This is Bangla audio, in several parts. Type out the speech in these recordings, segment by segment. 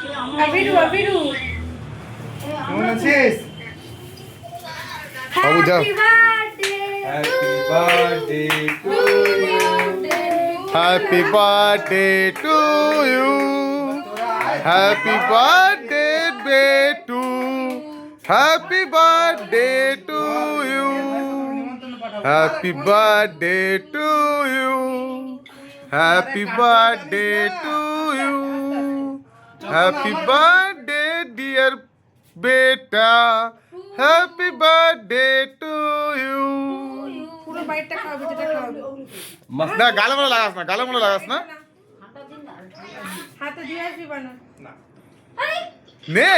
আবিরু আবিরু কেমন আছিস বাবু যাও happy birthday to happy birthday to you happy birthday to you happy birthday to you happy birthday to you happy birthday dear বেটা হ্যাপি বার্থডে টু ইউ পুরো বাইটটা খাওয়াবে যেটা খাওয়াবে না গালে মনে লাগাস না গালে মনে লাগাস না হাতে দিয়ে আসবি বানা নে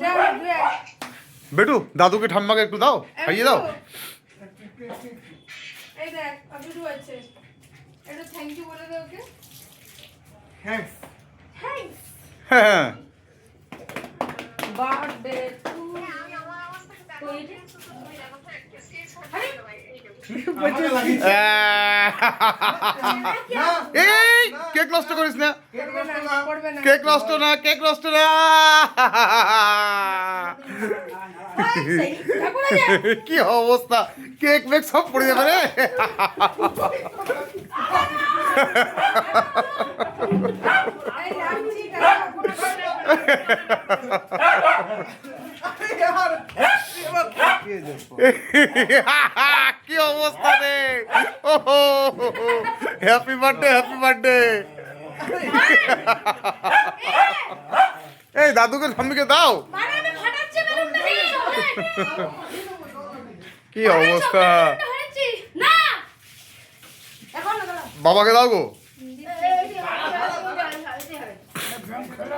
যা দিয়ে আয়। বেটু দাদুকে ঠাম্মাকে একটু দাও খাইয়ে দাও এই দেখ আবিরু আছে একটু থ্যাংক ইউ বলে দে ওকে থ্যাঙ্কস হ্যাঁ এই কেক নষ্ট করিস না কেক নষ্ট না না করবে না কেক নষ্ট না। কি অবস্থা কেক মেক সব পড়ে যাবে রে এই রাখছি, টাটা। यार কি অবস্থা রে ও হ্যাপি বার্থডে হ্যাপি বার্থডে এই দাদুকে ঠাম্মিকে দাও। কি অবস্থা। বাবাকে দাও গো জাস্ট বানিয়েছি মানে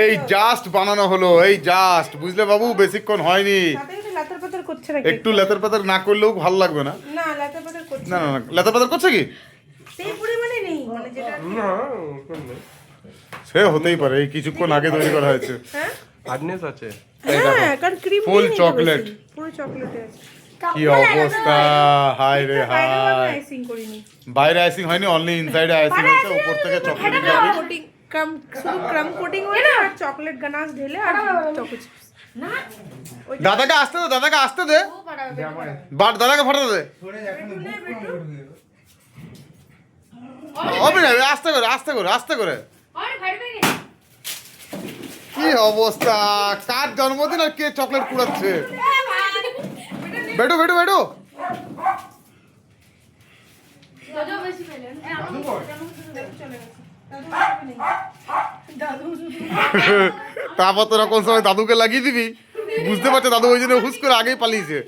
এই জাস্ট বানানো হলো এই জাস্ট বুঝলে বাবু বেশিক্ষণ হয়নি। একটু লাতার পাতার না করলেও ভালো লাগবে না। না না না না। লেতার পাতার করছে কি? সেই পরিমাণে নেই মানে যেটা সে হতেই পারে এই কিছুক্ষণ আগে তৈরি করা হয়েছে। হ্যাঁ? হার্ডনেস আছে। হ্যাঁ কারণ ক্রিম Full chocolate. পুরো চকলেট আছে। কি অবস্থা? হাই রে হাই আইসিং করিনি। বাইরে আইসিং হয়নি অনলি ইনসাইডে আইসিং হয়েছে উপর থেকে চকলেট কোটিং ক্রাম শুধু ক্রাম কোটিং হয়ে আর চকলেট গানাশ ঢেলে আর চকো চিপস দাদাকে আসতে দে দাদাকে আসতে দে। বাট দাদাকে ফাটাতে দে। না আস্তে করে আস্তে করে আস্তে করে। কি অবস্থা? কার জন্মদিন আর কে চকলেট কুড়াচ্ছে? আসবে নেই দাদু তারপর তো এরকম সময় দাদুকে লাগিয়ে দিবি? বুঝতে পারছে দাদু ওই জন্য হুস করে আগেই পালিয়েছে।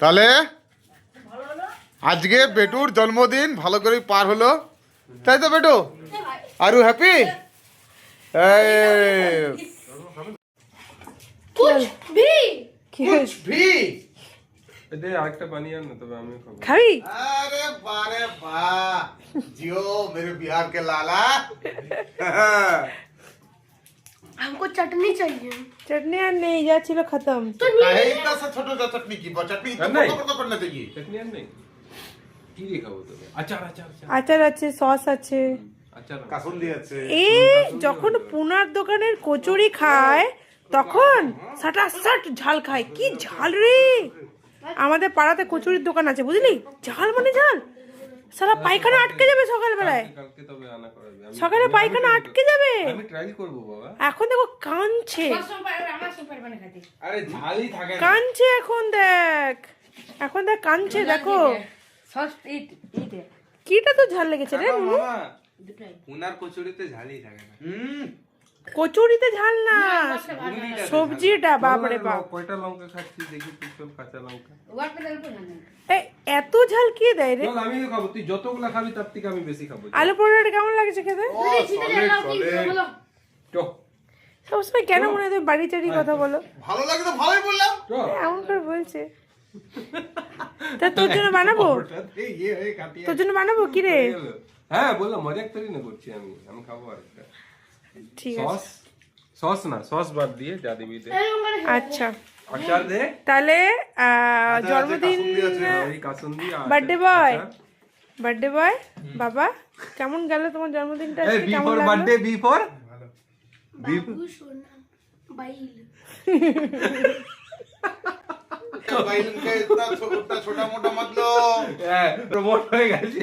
তাহলে আজকে বেটুর জন্মদিন ভালো করে পার হলো তাই তো বেটু are you happy Kuch V कुछ भी এতে আরেকটা বানিয়ে আন না তবে আমি খাবো খাবি अरे बारे वाह जियो मेरे बिहार के लाला हमको चटनी चाहिए चटनी আর নেই যা ছিল খতম काहे इतना सा छोटा सा चटनी की चटनी इतना नहीं। बड़ा बड़ा करना चाहिए চাটনি আর নেই কি দিয়ে খাব আচার আচার আচার। আচার আছে সস আছে। এ যখন পুনার দোকানের কচুরি খায় তখন সাটা সাট ঝাল খায়। কি ঝাল রে! আমাদের পাড়াতে কচুরির দোকান আছে বুঝলি? ঝাল মানে ঝাল। সারা পায়খানা আটকে যাবে সকালবেলায়। কালকে তবে আনা করাবে আমি সকালে পায়খানা আটকে যাবে। আমি ট্রাই করব বাবা। এখন দেখো কানছে কানছে এখন দেখ। এখন দেখ কানছে দেখো। কিটা তো ঝাল লেগেছে রে মামা উনার কচুরিতে ঝালই থাকে না। হুম। কচুরিতে ঝাল না। সবজিটা বাপরে বাপ। কয়টা লঙ্কা খাচ্ছিস দেখি তুই সব কাঁচা লঙ্কা। এত ঝাল কি দেয় রে? চল আমিও খাব। তুই যতগুলা খাবি তার থেকে আমি বেশি খাব। আলু পরোটা কেমন লাগছে খেতে? সবসময় কেন মনে হয় তুমি বাড়ি চাড়ি কথা বলো? ভালো লাগে তো ভালোই বললাম। এমন করে বলছে। তা তোর জন্য বানাবো? তোর জন্য বানাবো? কি রে? হ্যাঁ বললাম মজাক তৈরি না করছি আমি। আমি খাব আরেকটা। ঠিক আছে। সস সস না সস বাদ দিয়ে যা দিবি দে। আচ্ছা। আচার দে। তাহলে জন্মদিন boy? আচার। বার্থডে বয় বাবা কেমন গেল তোমার জন্মদিনটা? এই আজকে কেমন লাগল? বার্থডে বি ফর বাবু সোনা বাইল। छोटा मोटा मत लो হ্যাঁ প্রমোট হয়ে গেছে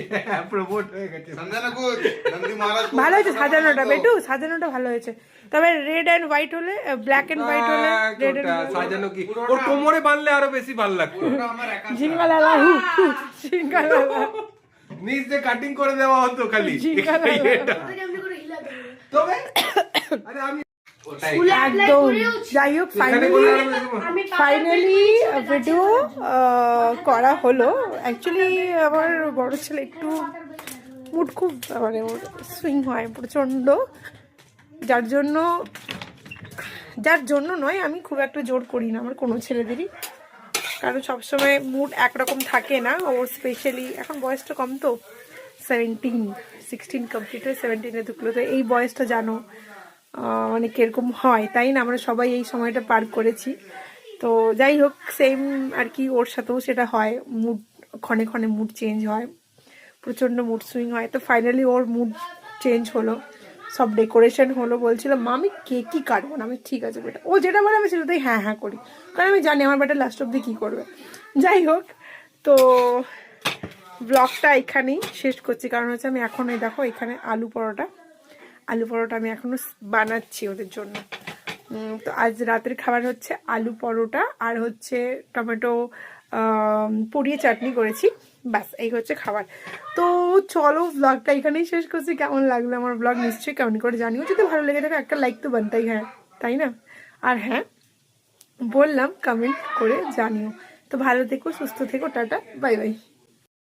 প্রমোট হয়ে গেছে समझा ना कुछ नंदी महाराज को ভালো হয়েছে छोटा সাজানোটা मत लो। বেটু সাজানোটা ভালো হয়েছে তবে রেড এন্ড হোয়াইট হলে ব্ল্যাক এন্ড হোয়াইট হলে রেড ওটা সাজানো কি ওর কোমরে বাঁধলে আরো বেশি ভালো লাগতো ওটা আমার একা ঝিঙ্গালালা হু হু, ঝিঙ্গালালা নিচ দিয়ে কাটিং করে দেওয়া হতো খালি জিঙ্গালালা। এটা। এমনি করে হিলা দেবো তবে আরে আমি ওটাই একদম। যাই হোক ফাইনালি ফাইনালি ভিডিও করা হলো। অ্যাকচুয়ালি আমার বড় ছেলে একটু মুড খুব মানে সুইং হয় প্রচণ্ড। যার জন্য যার জন্য নয় আমি খুব একটা জোর করি না আমার কোনো ছেলেদেরই। কারণ সবসময় মুড একরকম থাকে না। ওর স্পেশালি এখন বয়সটা কম তো। সেভেন্টিন সিক্সটিন কমপ্লিট হয়ে সেভেন্টিনে ঢুকলো। তো এই বয়সটা জানো। মানে কীরকম হয়, তাই না? আমরা সবাই এই সময়টা পার করেছি। তো যাই হোক সেম আর কি, ওর সাথেও সেটা হয়। মুড ক্ষণে ক্ষণে মুড চেঞ্জ হয়। প্রচণ্ড মুড সুইং হয়। তো ফাইনালি ওর মুড চেঞ্জ হলো। সব ডেকোরেশন হলো। বলছিল মা আমি কেকই কাটবো না? আমি, ঠিক আছে বেটা। ও যেটা বলে, আমি সেটাতেই হ্যাঁ হ্যাঁ করি। কারণ আমি জানি আমার বেটা লাস্ট অব্দি কী করবে। যাই হোক, তো ব্লগটা এখানেই শেষ করছি। কারণ হচ্ছে আমি এখন দেখো, এখানে আলু পরোটা আলু পরোটা আমি এখনও বানাচ্ছি ওদের জন্য। তো আজ রাতের খাবার হচ্ছে আলু পরোটা আর হচ্ছে টমেটো পুড়িয়ে চাটনি করেছি। ব্যাস, এই হচ্ছে খাবার। তো চলো ব্লগটা এখানেই শেষ করছি। কেমন লাগল আমার ব্লগ নিশ্চয়ই কেমন করে জানিও। যদি ভালো লেগে থাকে, একটা লাইক তো বানতাই হ্যাঁ তাই না? আর হ্যাঁ বললাম কমেন্ট করে জানিও। তো ভালো থেকো, সুস্থ থেকো, টাটা বাই বাই